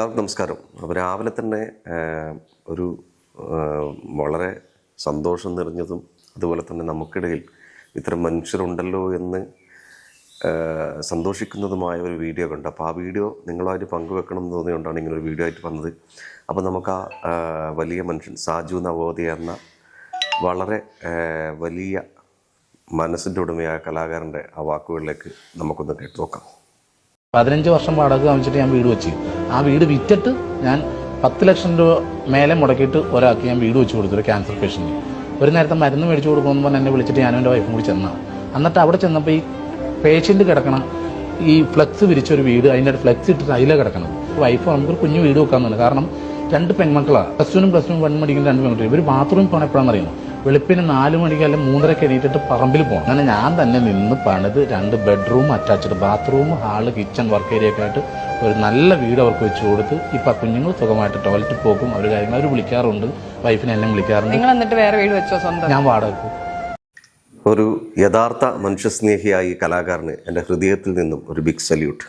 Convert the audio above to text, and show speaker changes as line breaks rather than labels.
എല്ലാവർക്കും നമസ്കാരം. അപ്പോൾ രാവിലെ തന്നെ ഒരു വളരെ സന്തോഷം നിറഞ്ഞതും അതുപോലെ തന്നെ നമുക്കിടയിൽ ഇത്തരം മനുഷ്യരുണ്ടല്ലോ എന്ന് സന്തോഷിക്കുന്നതുമായ ഒരു വീഡിയോ കണ്ട്. അപ്പോൾ ആ വീഡിയോ നിങ്ങളുമായിട്ട് പങ്കുവെക്കണം എന്ന് തോന്നിയുകൊണ്ടാണ് ഇങ്ങനെ ഒരു വീഡിയോ ആയിട്ട് വന്നത്. അപ്പോൾ നമുക്ക് ആ, വലിയ മനുഷ്യൻ സാജു നവോദയ എന്ന വളരെ വലിയ മനസ്സിന്റെ ഉടമയായ കലാകാരന്റെ ആ വാക്കുകളിലേക്ക് നമുക്കൊന്ന് കേട്ടു നോക്കാം.
പതിനഞ്ച് വർഷം വാടക വാങ്ങിച്ചിട്ട് ഞാൻ വീട് വെച്ച്. ആ വീട് വിറ്റിട്ട് ഞാൻ പത്ത് ലക്ഷം രൂപ മേലെ മുടക്കിയിട്ട് ഒരാൾക്ക് ഞാൻ വീട് വെച്ച് കൊടുത്തു ഒരു ക്യാൻസർ പേഷ്യന്റിന് ഒരു നേരത്തെ മരുന്ന് മേടിച്ചു കൊടുക്കുമെന്ന് പറഞ്ഞ് എന്നെ വിളിച്ചിട്ട് ഞാനും എന്റെ വൈഫും കൂടി ചെന്നാണ് എന്നിട്ട് അവിടെ ചെന്നപ്പോൾ ഈ പേഷ്യന്റ് കിടക്കണം ഈ ഫ്ലെക്സ് വിരിച്ചൊരു വീട് അതിന്റെ ഫ്ലെക്സ് ഇട്ടിട്ട് അതിലെ കിടക്കണം വൈഫ് നമുക്ക് കുഞ്ഞു വീട് വെക്കാൻ തന്നെ കാരണം രണ്ട് പെൺമക്കളാണ് പ്ലസ് ടുനും പ്ലസ് ടു വൺ മണിക്കുന്ന രണ്ട് പെൺമക്കൾ ഇവർ ബാത്റൂമിൽ പോകണം എപ്പോഴാണെന്ന് അറിയുന്നു വെളുപ്പിന് നാല് മണിക്ക് അല്ലെങ്കിൽ മൂന്നരക്ക് എണീറ്റിട്ട് പറമ്പിൽ പോകണം അങ്ങനെ ഞാൻ തന്നെ നിന്ന് പണിത് രണ്ട് bedroom attached bathroom hall kitchen work area ഒക്കെ ആയിട്ട് ഒരു നല്ല വീട് അവർക്ക് വെച്ച് കൊടുത്ത് ഇപ്പം കുഞ്ഞുങ്ങൾ സുഖമായിട്ട് ടോയ്ലറ്റിൽ പോകും. അവർ കാര്യങ്ങൾ അവർ വിളിക്കാറുണ്ട്. വൈഫിനെ എല്ലാം വിളിക്കാറുണ്ട്.
നിങ്ങൾ എന്നിട്ട് വേറെ വീട് വെച്ചോ സ്വന്തം?
ഞാൻ വാടക
ഒരു യഥാർത്ഥ മനുഷ്യസ്നേഹിയായ ഈ കലാകാരന് എന്റെ ഹൃദയത്തിൽ നിന്നും ഒരു ബിഗ് സല്യൂട്ട്